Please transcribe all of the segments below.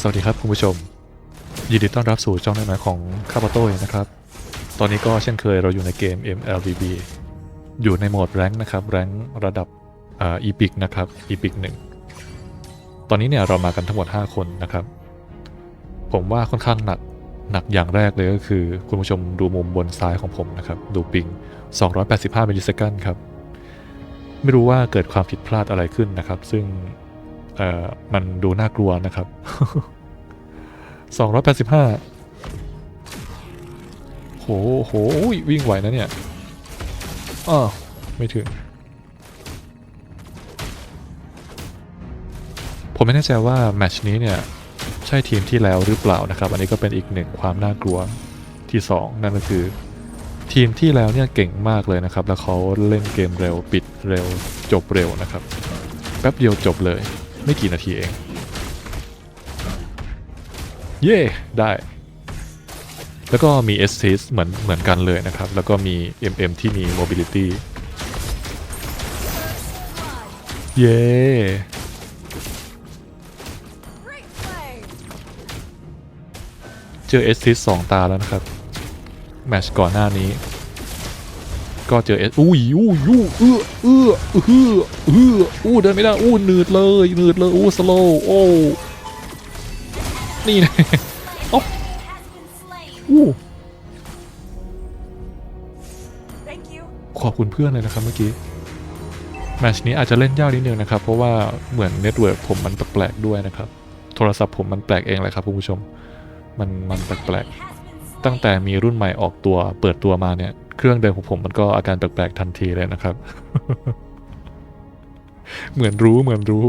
สวัสดีครับคุณผู้ชม ยินดีต้อนรับสู่ช่องน้อยๆของคาปาโต้นะครับ ตอนนี้ก็เช่นเคยเราอยู่ในเกม MLBB อยู่ในโหมดแรงค์นะครับ แรงค์ระดับอ่าอีพิกนะครับอีพิกหนึ่งตอนนี้เนี่ยเรามากันทั้งหมด 5 คนนะครับ ผมว่าค่อนข้างหนักหนักอย่างแรกเลยก็คือ คุณผู้ชมดูมุมบนซ้ายของผมนะครับ ดูปิง 285มิลลิเซคันครับ ไม่รู้ว่าเกิดความผิดพลาดอะไรขึ้นนะครับ ซึ่ง เอ่อมันดูน่ากลัวนะครับ 285 โหโหวิ่งไหวนะเนี่ยอ้าวไม่ถึง ผมไม่แน่ใจว่าแมชนี้เนี่ย ใช่ทีมที่แล้วหรือเปล่านะครับ อันนี้ก็เป็นอีกหนึ่งความน่ากลัวที่ 2 นั่นก็คือ ทีมที่แล้วเนี่ยเก่งมากเลยนะครับ แล้วเขาเล่นเกมเร็วปิดเร็วจบเร็วนะครับ แป๊บเดียวจบเลย ไม่กี่นาทีเอง เย่ได้ แล้วก็มี s อ s เหมือนเหมือนกันเลยนะครับ แล้วก็มี MM ที่มี Mobility เย่ Great play. เจอ s อ s สองตาแล้วนะครับ แมชก่อนหน้านี้ ก็เจอ S อุ้ยอุ้ยอุ้ยเอื้อเอื้อเอื้อเอื้ออู้เดินไม่ได้อู้หนืดเลยหนืดเลยอู้สโลโอ้นี่นะ Has been slain. อู้ขอบคุณเพื่อนเลยนะครับเมื่อกี้แมชนี้อาจจะเล่นยากนิดนึงนะครับ เพราะว่าเหมือนเน็ตเวิร์กผมมันแปลกๆด้วยนะครับ โทรศัพท์ผมมันแปลกเองเลยครับคุณผู้ชม มันมันแปลกๆตั้งแต่มีรุ่นใหม่ออกตัวเปิดตัวมาเนี่ย เครื่องเดิมของผมมันก็อาการแปลกๆทันทีเลยนะครับ เหมือนรู้เหมือนรู้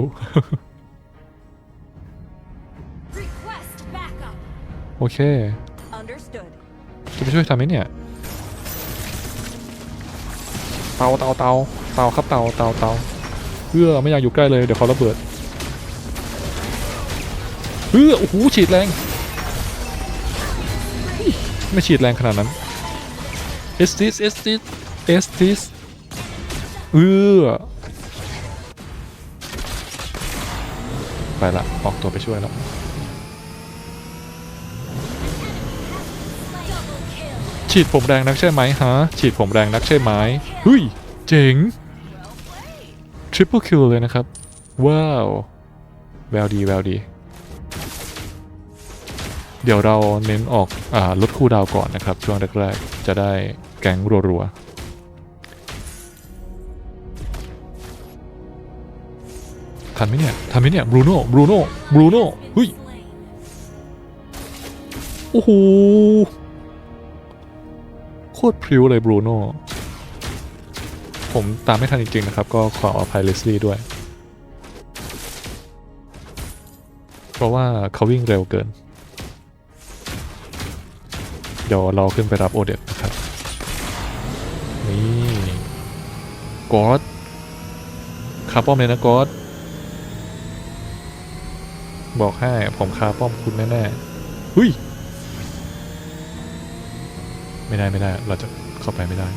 Request backup. โอเค Understood. จะไปช่วยทำไหมเนี่ย เตาเตาเตาเตาครับเตาเตาเตาเพื่อไม่อยากอยู่ใกล้เลย เดี๋ยวเขาระเบิดเพื่อโอ้โหฉีดแรง ไม่ฉีดแรงขนาดนั้น เอสติสเอสติสเอสติสเออไปละ ออกตัวไปช่วยแล้วฉีดผมแรงนักใช่ไหมฮะ ฉีดผมแรงนักใช่ไหมเฮ้ย เจ๋ง Well played. ทริปเปิลคิวเลยนะครับ ว้าว แววดีแววดี เดี๋ยวเราเน้นออกอ่าลดคูลดาวก่อนนะครับ ช่วงแรกๆ จะได้ แก๊งรัวๆทันไหมเนี่ย ทันไหมเนี่ย บรูโน่ บรูโน่ บรูโน่เฮ้ย โอ้โห โคตรพริ้วเลยบรูโน่ ผมตามไม่ทันจริงๆนะครับ ก็ขออภัยเลสลี่ด้วย เพราะว่าเขาวิ่งเร็วเกิน เดี๋ยวเราขึ้นไปรับโอเดตนะครับ กอดคาป้อมเลยนะกอดบอกให้ผมคาป้อมคุณแน่ๆหุยไม่ได้ไม่ได้ เราจะเข้าไปไม่ได้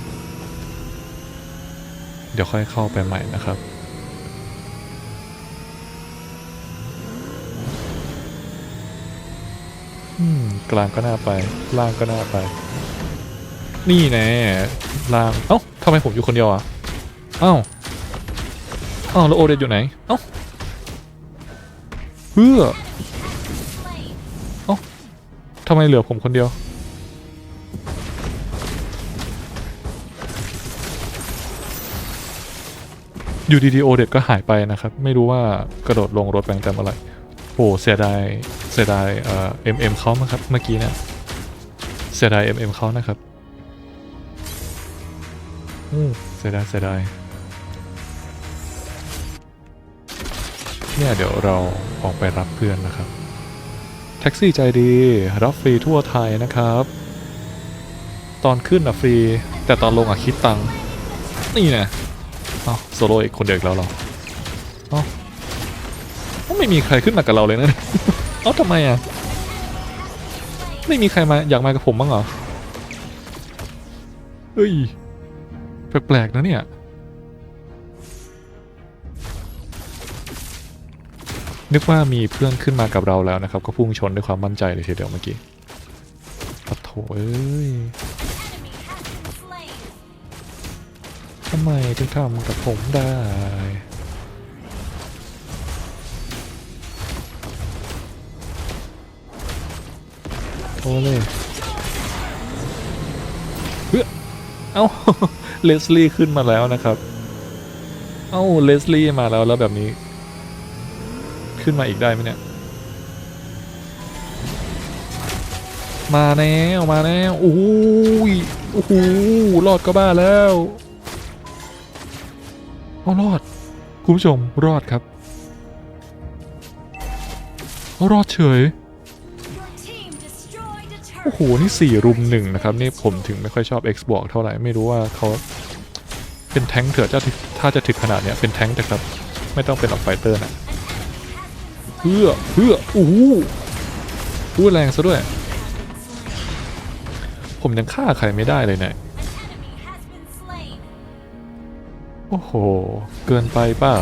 เดี๋ยวค่อยเข้าไปใหม่นะครับ กลางก็น่าไป ล่างก็น่าไป นี่แน่ล่าง เอ้าทำไมผมอยู่คนเดียวอะ อ้าเอ้าแล้วโอเดนอยู่ไหนเอ้าเพื่อ Slain. ทำไมเหลือผมคนเดียวอยู่ดีๆโอเดตก็หายไปนะครับ ไม่รู้ว่ากระโดดลงรถแบงค์แต่เมื่อไหร่โอ้เสียดายเสียดายเอ่อเอ็มเอ็มเขามั้งครับเมื่อกี้เนี่ยเสียดายเอ็มเอ็มเขานะครับอืมเสียดายเสียดาย เนี่ยเดี๋ยวเราออกไปรับเพื่อนนะครับ แท็กซี่ใจดีรับฟรีทั่วไทยนะครับ ตอนขึ้นอะฟรี แต่ตอนลงอะคิดตังค์นี่นะเอาโซโล่อีกคนเดียวอีกแล้วเหรอเอาไม่มีใครขึ้นมากับเราเลยนะเอาทำไมอะไม่มีใครมาอยากมากับผมบ้างเหรอเฮ้ยแปลกๆนะเนี่ย นึกว่ามีเพื่อนขึ้นมากับเราแล้วนะครับ ก็พุ่งชนด้วยความมั่นใจเลยทีเดียวเมื่อกี้ปะโถเอ้ยทำไมถึงทำกับผมได้โอ้เลยเฮ้ยเอ้า เลสลี่ขึ้นมาแล้วนะครับ เอ้า เลสลี่มาแล้วแล้วแบบนี้ ขึ้นมาอีกได้ไหมเนี่ย มาแล้วมาแล้วโอ้ยโอ้โหรอดก็บ้าแล้วเอารอด คุณผู้ชมรอดครับเอารอดเฉย โอ้โห นี่สี่รุมหนึ่งนะครับ นี่ผมถึงไม่ค่อยชอบ Xbox เท่าไหร่ ไม่รู้ว่าเขาเป็นแท้งเถอะถ้าถ้าจะถึกขนาดเนี้ยเป็นแท้งแต่ครับ ไม่ต้องเป็นออกไฟเตอร์นะ เพื่อเพื่อโอ้โหพูดแรงซะด้วย ผมยังฆ่าใครไม่ได้เลยเนี่ยโอ้โห เกินไปเปล่า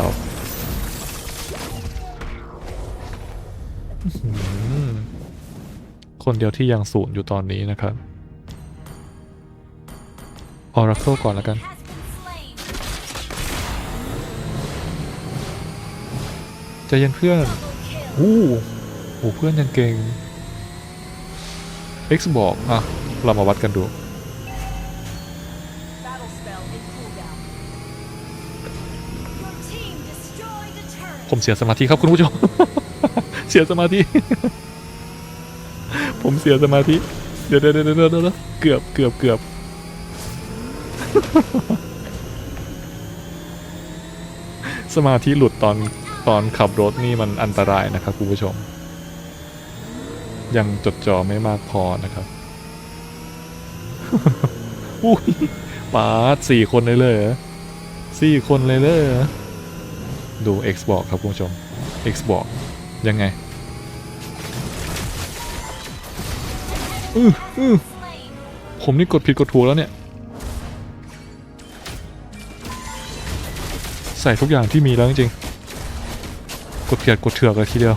คนเดียวที่ยังศูนย์อยู่ตอนนี้นะครับ Oracle ก่อนแล้วกันจเย็นเพื่อน อู้โหเพื่อนยังเก่ง X บอก อะ เรามาวัดกันดู Battle spell in cooldown. Your team destroyed a turret. ผมเสียสมาธิครับคุณผู้ชม เสียสมาธิ ผมเสียสมาธิ เดี๋ยวเดี๋ยวเดี๋ยวเดี๋ยวเดี๋ยวเกือบเกือบเกือบสมาธิหลุดตอน ตอนขับรถนี่มันอันตรายนะครับคุณผู้ชม ยังจดจ่อไม่มากพอนะครับอุ้ยปาสี่คนเลยเลยเหรอสี่คนเลยเลยเหรอดู X บอกครับคุณผู้ชม X บอกยังไงอืออือผมนี่กดผิดกดถูกแล้วเนี่ย ใส่ทุกอย่างที่มีแล้วจริงๆ กดเพียดกดเถือกเลยทีเดียว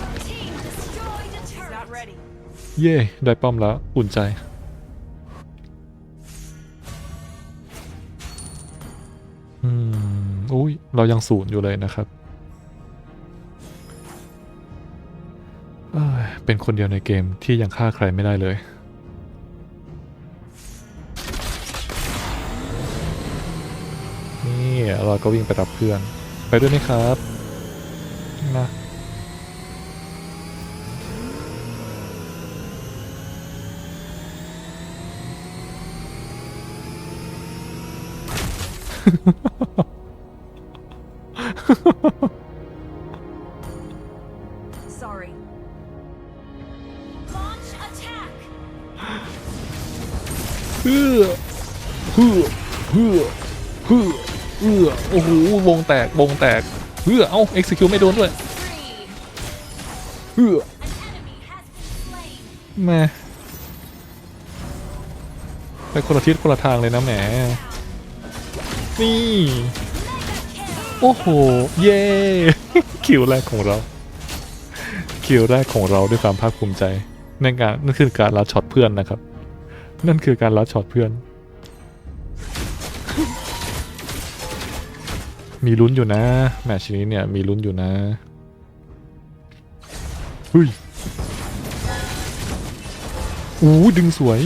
Your team destroyed a turret. Not ready. เย่ได้ป้อมแล้ว อุ่นใจ อืมอุ้ยเรายังศูนย์อยู่เลยนะครับเอ้ยเป็นคนเดียวในเกมที่ยังฆ่าใครไม่ได้เลยนี่เราก็วิ่งไปรับเพื่อน ไปด้วยไหมครับ นะ Sorry. Launch attack. เพื่อเพื่อเพื่อเพื่อเพื่อโอ้โหวงแตก วงแตก เพื่อเอา execute ไม่โดนด้วยเพื่อแม่ไปคนละทิศคนละทางเลยนะแหมนี่โอ้โห เย้คิวแรกของเรา คิวแรกของเราด้วยความภาคภูมิใจนั่นการนั่นคือการลัดช็อตเพื่อนนะครับ นั่นคือการลัดช็อตเพื่อน มีลุ้นอยู่นะ แมชนี้เนี่ยมีลุ้นอยู่นะเฮ้ยอู้ดึงสวย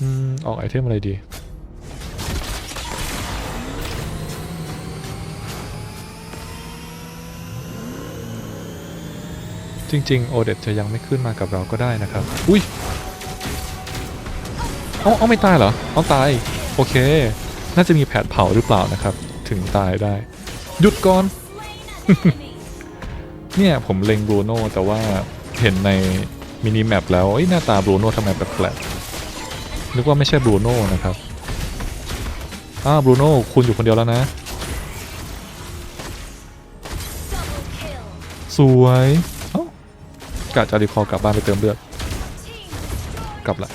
อืมออกไอเทมอะไรดีจริงๆ โอเดตจะยังไม่ขึ้นมากับเราก็ได้นะครับ อุ้ย เอาเอาไม่ตายเหรอเอาตายโอเค น่าจะมีแผนเผาหรือเปล่านะครับ ถึงตายได้ หยุดก่อน เนี่ยผมเล็งบรูโน่แต่ว่าเห็นในมินิแมปแล้วเอ้หน้าตาบรูโน่ทำไมแปลกๆนึกว่าไม่ใช่บรูโน่นะครับอ้าวบรูโน่คุณอยู่คนเดียวแล้วนะ สวย เอ้ากะจะรีคอร์กลับบ้านไปเติมเลือด กลับละ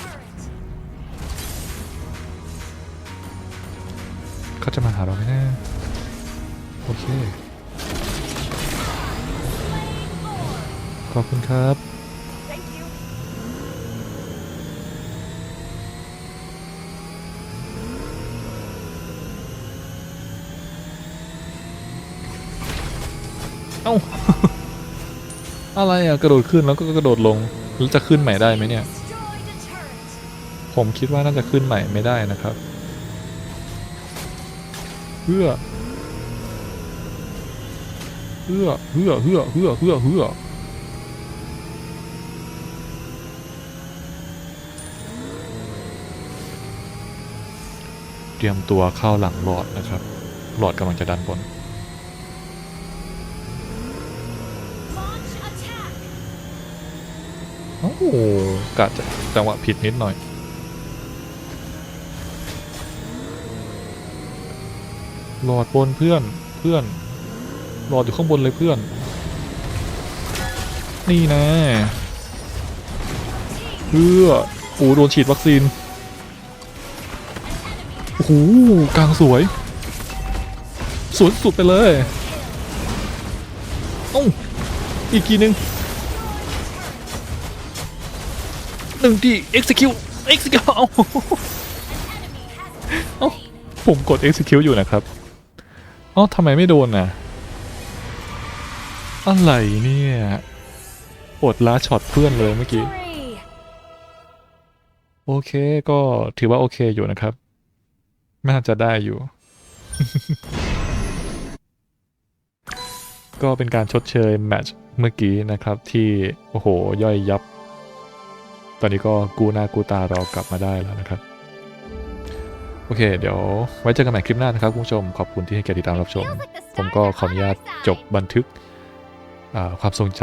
เขาจะมาหาเราไหมนะโอเค ขอบคุณครับ เอ้า อะไรอะกระโดดขึ้นแล้วก็กระโดดลง แล้วจะขึ้นใหม่ได้ไหมเนี่ย ผมคิดว่าน่าจะขึ้นใหม่ไม่ได้นะครับ เพื่อเพื่อเพื่อเพื่อเพื่อเพื่อเพื่อเตรียมตัวเข้าหลังหลอดนะครับ หลอดกำลังจะดันบน Launch attack. โอ้โหกะจะจังหวะผิดนิดหน่อย หลอดบนเพื่อนเพื่อน หลอดอยู่ข้างบนเลยเพื่อน นี่นะเพื่อโอ้โดนฉีดวัคซีนโอ้โหกลางสวย สวยสุดไปเลยอ้าอีกทีหนึงหนึ่งที execute execute เอาผมกด execute อยู่นะครับ อ้าทำไมไม่โดนน่ะ อะไรเนี่ยอดล้าช็อตเพื่อนเลยเมื่อกี้ โอเคก็ถือว่าโอเคอยู่นะครับ น่าจะได้อยู่ ก็เป็นการชดเชยแมตช์เมื่อกี้นะครับที่ โอ้โห ย่อยยับ ตอนนี้ก็กูหน้ากูตาเรากลับมาได้แล้วนะครับ โอเค เดี๋ยวไว้เจอกันใหม่คลิปหน้านะครับคุณผู้ชม ขอบคุณที่ให้เกียรติติดตามรับชม ผมก็ขออนุญาตจบบันทึกความทรงจ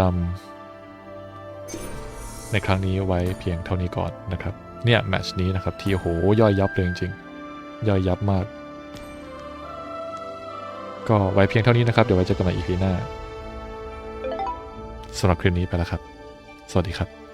ำในครั้งนี้ไว้เพียงเท่านี้ก่อนนะครับ เนี่ยแมตช์นี้นะครับที่โอ้โหย่อยยับเลยจริงๆย่อยยับมาก ก็ไว้เพียงเท่านี้นะครับ เดี๋ยวไว้เจอกันใหม่อีพีหน้าสำหรับคลิปนี้ไปแล้วครับ สวัสดีครับ